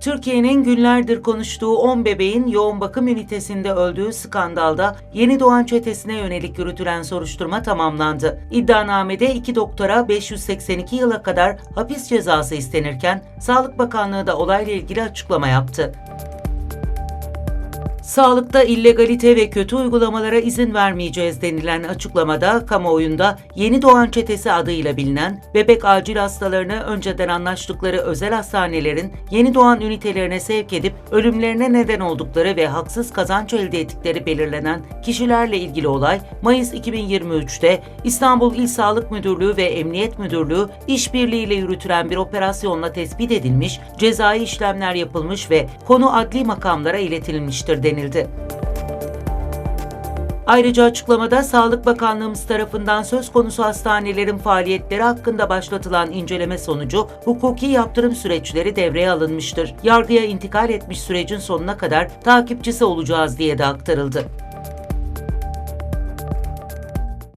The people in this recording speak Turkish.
Türkiye'nin günlerdir konuştuğu 10 bebeğin yoğun bakım ünitesinde öldüğü skandalda yeni doğan çetesine yönelik yürütülen soruşturma tamamlandı. İddianamede iki doktora 582 yıla kadar hapis cezası istenirken Sağlık Bakanlığı da olayla ilgili açıklama yaptı. Sağlıkta illegalite ve kötü uygulamalara izin vermeyeceğiz denilen açıklamada kamuoyunda Yeni Doğan Çetesi adıyla bilinen bebek acil hastalarını önceden anlaştıkları özel hastanelerin yeni doğan ünitelerine sevk edip ölümlerine neden oldukları ve haksız kazanç elde ettikleri belirlenen kişilerle ilgili olay Mayıs 2023'te İstanbul İl Sağlık Müdürlüğü ve Emniyet Müdürlüğü işbirliğiyle yürütülen bir operasyonla tespit edilmiş, cezai işlemler yapılmış ve konu adli makamlara iletilmiştir denildi. Ayrıca açıklamada Sağlık Bakanlığımız tarafından söz konusu hastanelerin faaliyetleri hakkında başlatılan inceleme sonucu hukuki yaptırım süreçleri devreye alınmıştır. Yargıya intikal etmiş sürecin sonuna kadar takipçisi olacağız diye de aktarıldı.